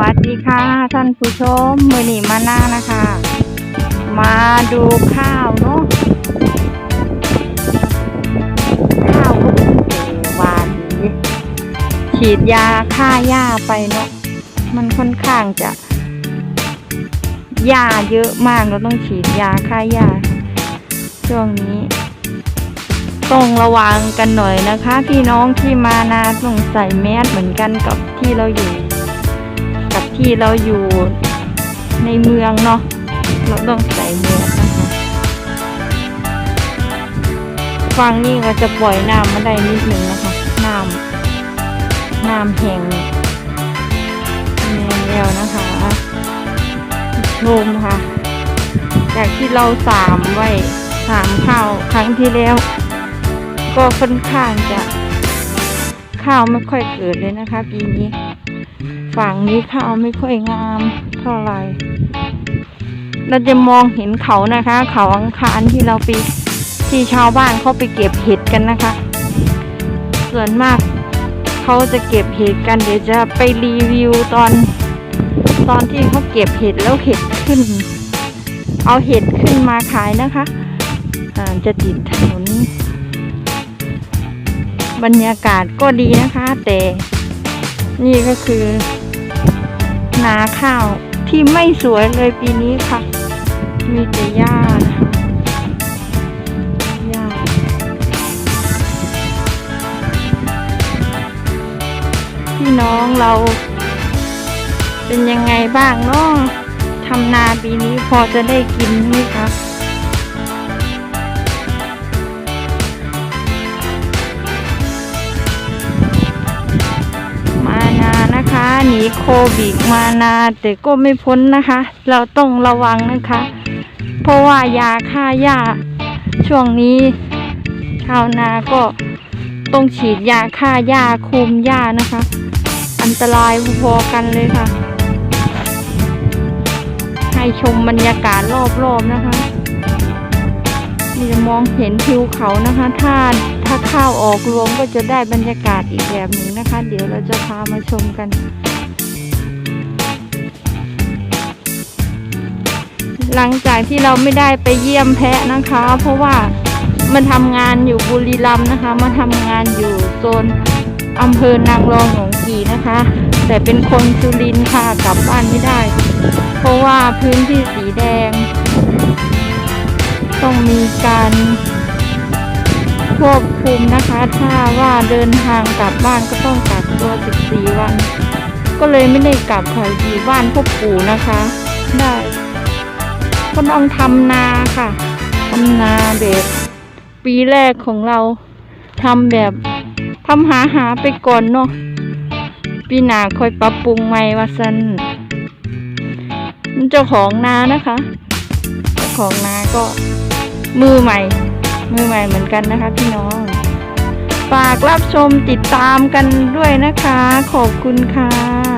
วัสดีค่ะท่านผู้ชมมือนีมาหน้านะคะ มาดูข้าวเนาะข้าวก็เพิ่งเจอวานนี้ฉีดยาฆ่าหญ้าไปเนาะมันค่อนข้างจะหญ้าเยอะมากเราต้องฉีดยาฆ่าหญ้าช่วงนี้ ต้องระวังกันหน่อยนะคะ พี่น้องที่มานาต้องใส่แมสเหมือนกันกับที่เราอยู่กับ ที่เราอยู่ในเมืองเนาะเราต้องใส่แมสนะคะฟังนี่ก็จะปล่อยน้ำมาได้นิดนึงนะคะน้ำน้ำแห้งแล้วนะคะชมค่ะ จากที่เราสามไว้สามข้าวครั้งที่แล้ว ก็ค่อนข้างจะข้าวไม่ค่อยเกิดเลยนะคะปีนี้ ฝั่งนี้ข้าวไม่ค่อยงามเท่าไหร่ เราจะมองเห็นเขานะคะ เขาอังคารที่เราไปที่ชาวบ้านเขาไปเก็บเห็ดกันนะคะ ส่วนมากเขาจะเก็บเห็ดกัน เดี๋ยวจะไปรีวิวตอน ตอนที่เขาเก็บเห็ดแล้วเห็ดขึ้น เอาเห็ดขึ้นมาขายนะคะอ่าจะติดถนนบรรยากาศก็ดีนะคะ แต่นี่ก็คือ นาข้าวที่ไม่สวยเลยปีนี้ค่ะ มีแต่หญ้านะคะหญ้าพี่น้องเรา เป็นยังไงบ้างเนาะทำนาปีนี้พอจะได้กินไหมคะ หนีโควิดมานาแต่ก็ไม่พ้นนะคะ เราต้องระวังนะคะ เพราะว่ายาฆ่าหญ้า ช่วงนี้ชาวนาก็ต้องฉีดยาฆ่าหญ้าคุมหญ้านะคะ อันตรายพอๆกันเลยค่ะ ให้ชมบรรยากาศรอบๆนะคะนี่จะมองเห็นทิวเขานะคะถ้าถ้าข้าวออกรวงก็จะได้บรรยากาศอีกแบบหนึ่งนะคะ เดี๋ยวเราจะพามาชมกัน หลังจากที่เราไม่ได้ไปเยี่ยมแพะนะคะ เพราะว่ามาทำงานอยู่บุรีรัมย์นะคะ มาทำงานอยู่โซนอำเภอนางรองหนองกี่นะคะ แต่เป็นคนสุรินทร์ค่ะกลับบ้านไม่ได้ เพราะว่าพื้นที่สีแดง ต้องมีการควบคุมนะคะ ถ้าว่าเดินทางกลับบ้านก็ต้องกักตัว 14 วัน ก็เลยไม่ได้กลับค่ะอยู่บ้านพ่อปู่นะคะ ได้ ก็ต้องทำนาค่ะทำนาแบบปีแรกของเราทำแบบทำหาหาไปก่อนเนาะปีหน้าค่อยปรับปรุงใหม่ว่าซันเจ้าของนานะคะเจ้าของนาก็มือใหม่ มือใหม่เหมือนกันนะคะพี่น้อง ฝากรับชมติดตามกันด้วยนะคะ ขอบคุณค่ะ